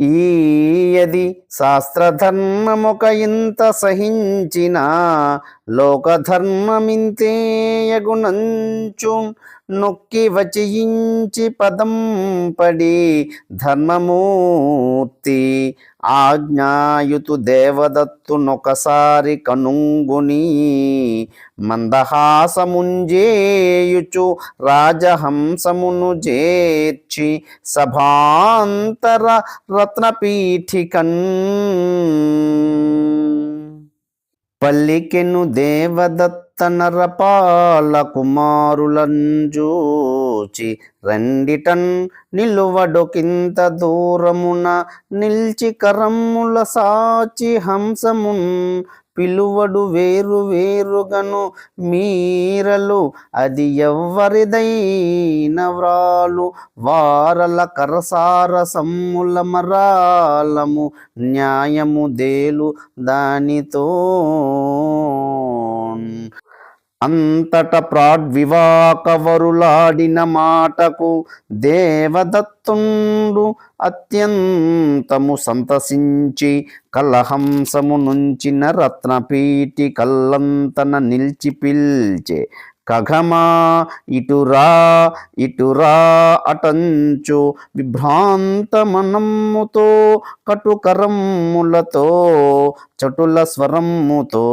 ఈయది శాస్త్రధర్మముక ఇంత సహించిన లోకధర్మమింతేయగుణంచు నొక్కి వచయించి పదం పడి ధర్మమూర్తి ఆజ్ఞాయుతు దేవదత్తునొకసారి కనుంగుని మందహాసముంజేయుచు రాజహంసమును చేర్చి సభాంతర రత్నపీఠికన్. పల్లికెను దేవదత్తు తనరపాల కుమారులంజూచి రెండిటన్ నిలువడొకింత దూరమున నిల్చి కరమ్ముల సాచి హంసమున్ పిలువడు వేరు వేరుగను మీరలు. అది ఎవ్వరిదైన వ్రాలు వారల కరసార సమ్ముల మరాలము న్యాయము దేలు దానితో అంతట ప్రాడ్వివాకవరులాడిన మాటకు దేవదత్తుండు అత్యంతము సంతసించి కలహంసము నుంచిన రత్నపీటి కల్లంతన నిలిచి పిల్చే కఘమా ఇటురా ఇటురా అటంచు విభ్రాంతమనమ్ముతో కటుకరమ్ములతో చటుల స్వరమ్ముతో